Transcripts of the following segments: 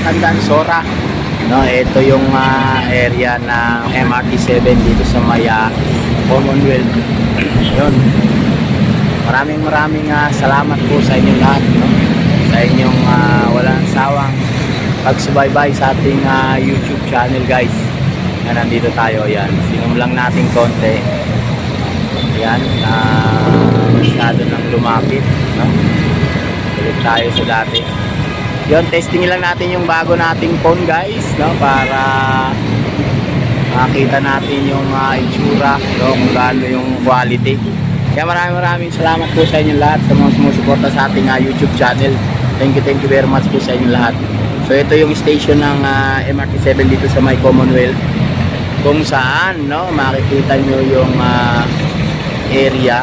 Tandaan Sora. No, ito yung ah, area ng MRT7 dito sa Maya Commonwealth. Yun. Maraming maraming ah, salamat po sa inyong lahat. No? Sa inyong ah, walang sawang pagsubaybay sa ating ah, YouTube channel guys. Na nandito tayo, yan. Sinom lang natin konti. Yan, na masyado nang lumapit. No? Balik tayo sa dati. Yun, testing lang natin yung bago nating phone guys, no? Para makita natin yung ah, itsura, no? Kung gaano yung quality. Kaya maraming maraming salamat po sa inyo lahat sa mga sumusuporta sa ating ah, YouTube channel. Thank you, thank you very much po sa inyo lahat. So ito yung station ng ah, MRT7 dito sa My Commonwealth kung saan no makikita nyo yung ah, area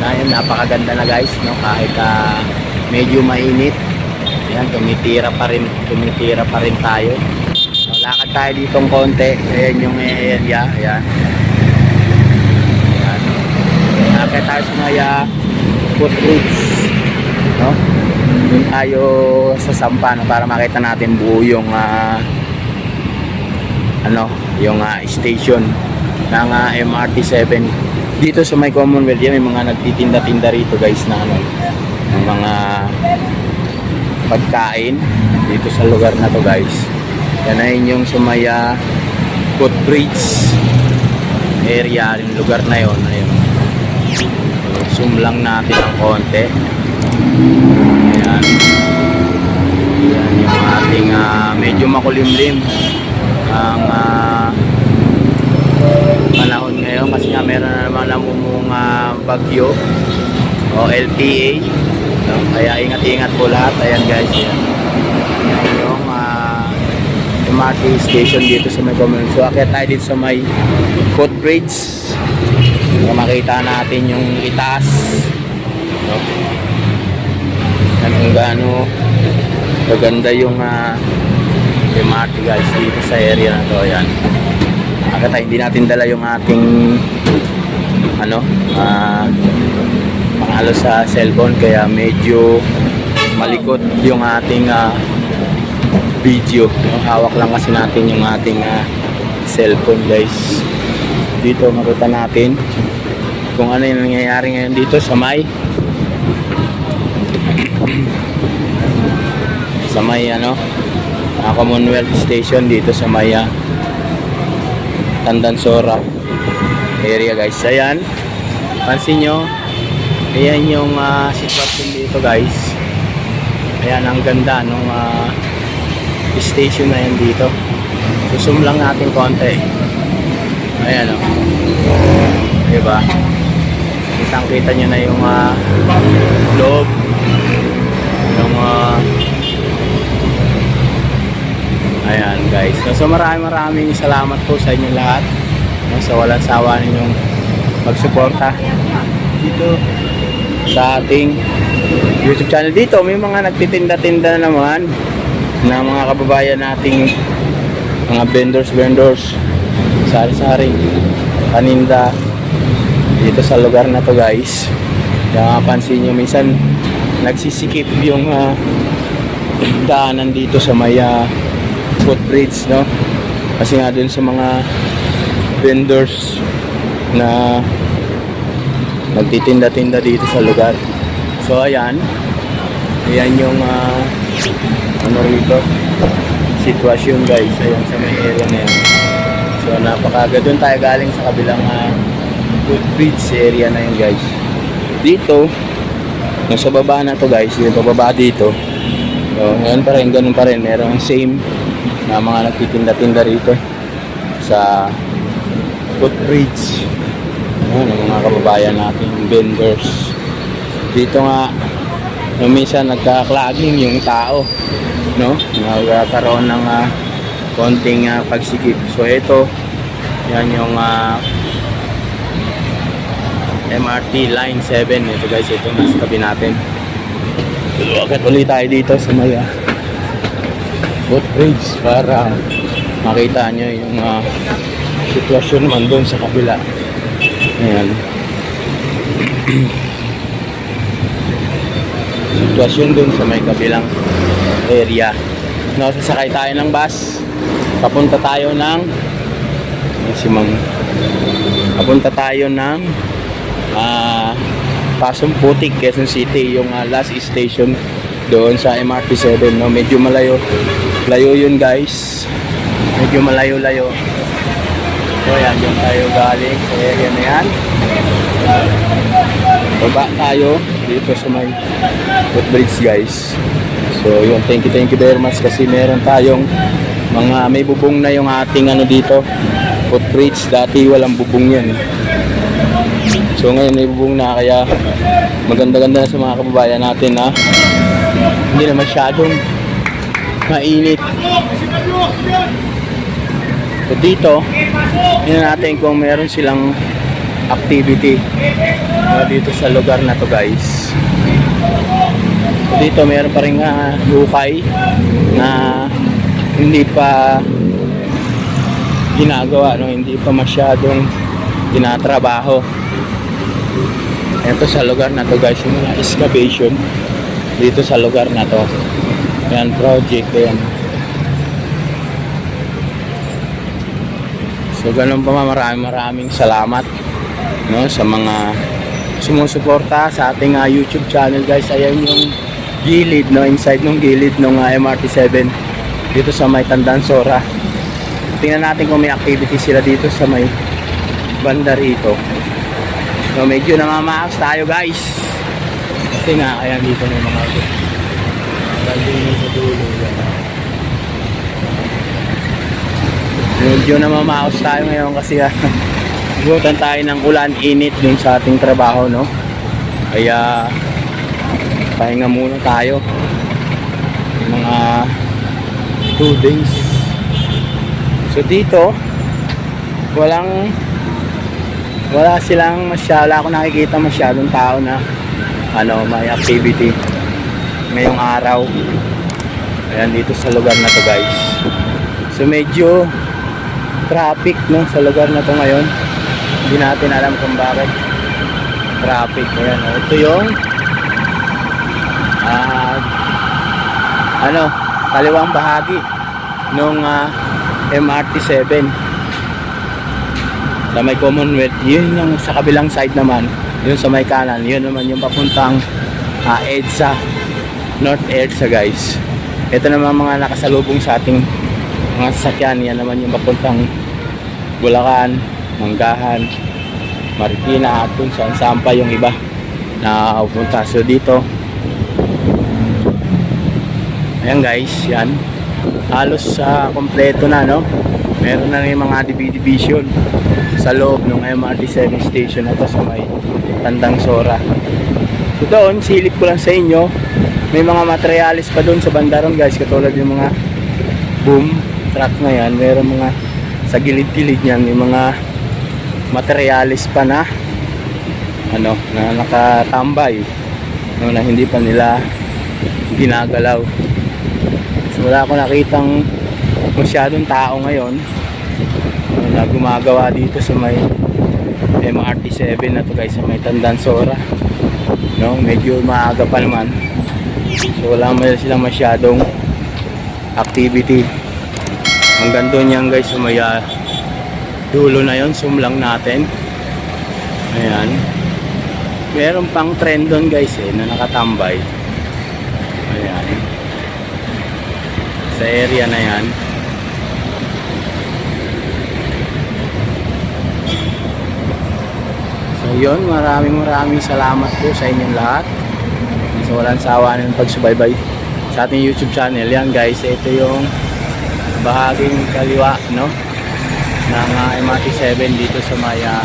na yun napakaganda na guys no kahit ah, medyo mainit yan tumitira pa rin tumitira pa rin tayo. So, lakad tayo ditong konti. Ayan yung area ayan. Ayan. Lakad tayo sa mga footbridge no? Doon tayo sa sampan para makita natin buo yung ah, ano, yung ah, station ng ah, MRT7 dito sa may Commonwealth yan, may mga nagtitinda-tinda rito guys na ano, ng mga pagkain dito sa lugar na to guys. Yan ay yung sa may ah, footbridge area yung lugar na yon ayun. Zoom lang natin ng konti. Ayan. Yan yung ating ah, medyo makulimlim ang ah, panahon ngayon kasi nga meron na naman namumunga bagyo o LPA no? kaya ingat-ingat po lahat. Ayan guys. Yan, yan yung uh, MRT station dito sa may community so akit tayo dito sa may footbridge para makita natin yung itaas. No? yan kung gaano maganda yung uh, MRT guys dito sa area na to. Ayan. Agad tayo hindi natin dala yung ating ano ah pangalo sa cellphone kaya medyo malikot yung ating ah, video no? hawak lang kasi natin yung ating ah, cellphone guys dito makita natin kung ano yung nangyayari ngayon dito sa may sa may ano ah, Commonwealth Station dito sa may ah, Tandansora area guys. Ayan. Pansin nyo. Ayan yung ah, sitwasyon dito guys. Ayan ang ganda nung ah, station na yan dito. Susum lang natin konti. Ayan o. Oh. Diba? Kitang kita nyo na yung ah, loob. Yung ah, Ayan guys. So, so maraming maraming salamat po sa inyo lahat. Sa walang sawa ninyong magsuporta dito sa ating YouTube channel. Dito. May mga nagtitinda-tinda na naman na mga kababayan nating mga vendors vendors. Sari-sari. Paninda. Dito sa lugar na to guys. Kaya pansin nyo minsan nagsisikip yung ah, daanan dito sa maya footbridge no? Kasi nga dun sa mga vendors na nagtitinda-tinda dito sa lugar. So ayan. Ayan yung ah, ano rito? Sitwasyon guys. Ayan sa may area na yan so napakaga. Dun tayo galing sa kabilang ah, footbridge area na yun guys. Dito nasa baba na to guys yung pababa dito. So ngayon pa rin ganun pa rin. Merong same na mga nagtitinda-tinda rito sa footbridge Ayan, ang mga kababayan natin vendors. Dito nga yung minsan nagka-clogging yung tao no? Nagkakaroon ng ah, konting ah, pagsikip. So ito yan yung ah, MRT line 7 ito guys ito nasa tabi natin. Bakit ulit tayo dito sa may ah, footbridge para makita nyo yung ah, sitwasyon naman doon sa kabila ayan sitwasyon doon sa may kabilang area No, sasakay tayo ng bus. Papunta tayo ng si Ma'am. Papunta tayo ng ah Pasong Putik, Quezon City, yung ah, last station doon sa MRT 7, no? Medyo malayo. Layo yun, guys. Medyo malayo-layo. So, yan, yung tayo galing sa area na yan. Baba tayo dito sa may footbridge, guys. So, yun, thank you, thank you very much kasi meron tayong mga may bubong na yung ating ano dito footbridge dati walang bubong yan so ngayon may bubong na kaya maganda-ganda na sa mga kababayan natin na hindi na masyadong mainit so dito tingnan natin kung meron silang activity. Uh, dito sa lugar na to guys. So dito meron pa rin uh, hukay na hindi pa ginagawa no? Hindi pa masyadong tinatrabaho. Ito sa lugar na to guys yung excavation dito sa lugar na to. Yan project yan so ganun pa maraming maraming salamat no sa mga sumusuporta sa ating ah, YouTube channel guys. Ayan yung gilid no inside ng gilid ng MRT 7 dito sa may Tandaan Sora. Tingnan natin kung may activity sila dito sa may banda rito. So medyo namamaas tayo guys. Kasi nga ayan dito may mga balding sa dulo. Medyo namamaos tayo ngayon kasi ah, butan tayo ng ulan init dun sa ating trabaho no kaya pahinga muna tayo mga 2 days So dito, walang wala silang masyado ako nakikita masyadong tao na ano, may activity ngayong araw. Ayan dito sa lugar na to guys. So medyo traffic no sa lugar na to ngayon. Hindi natin alam kung bakit traffic. Ayan, oh. ito yung ah ano, kaliwang bahagi nung ah, MRT 7 sa may Commonwealth yun yung sa kabilang side naman yun sa may kanan yun naman yung papuntang uh, EDSA North EDSA guys ito naman mga nakasalubong sa ating mga sasakyan yan naman yung papuntang Bulacan Manggahan Marikina at kung saan saan pa yung iba na pupunta. So dito ayan guys yan. Halos sa kompleto na no? Meron na rin mga division sa loob ng MRT 7 station na sa may Tandang Sora. So doon silip ko lang sa inyo. May mga materialis pa doon sa bandaron guys katulad yung mga boom truck na yan meron mga sa gilid-gilid niyan may mga materialis pa na ano na nakatambay no, na hindi pa nila ginagalaw. So, wala ako nakitang masyadong tao ngayon na gumagawa dito sa may MRT 7 na to guys sa may Tandaan Sora no medyo maaga pa naman. So wala mo silang masyadong activity hanggang doon yan guys sa may ah, dulo na yon zoom lang natin. Ayan. Meron pang trend doon guys eh na nakatambay. Ayan. Sa area na yan. So yun maraming maraming salamat po sa inyong lahat. So walang sawa ng pagsubaybay sa ating youtube channel. Yan guys ito yung bahaging kaliwa no ng uh, MRT 7 dito sa may uh,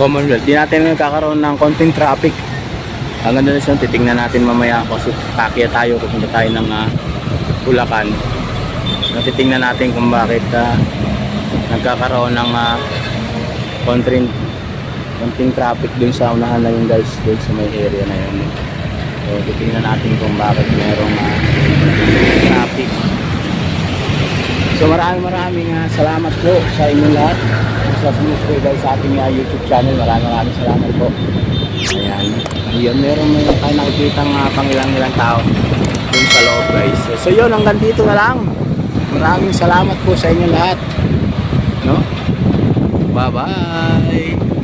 Commonwealth di natin nagkakaroon ng konting traffic hanggang doon sa titingnan natin mamaya kasi takya tayo pupunta tayo ng uh, Bulacan. Natitingnan natin kung bakit uh, nagkakaroon ng uh, konting konting traffic dun sa unahan na yun guys dun sa may area na yun. So titingnan natin kung bakit merong uh. So maraming maraming uh, salamat po sa inyong lahat sa subscribe guys sa ating uh, YouTube channel. Maraming maraming salamat po. Ayan. Ayan, meron may tayo nakikita ng uh, pangilang ilang tao dun sa loob guys. So, so yun, hanggang dito na lang. Maraming salamat po sa inyo lahat. No? Bye-bye!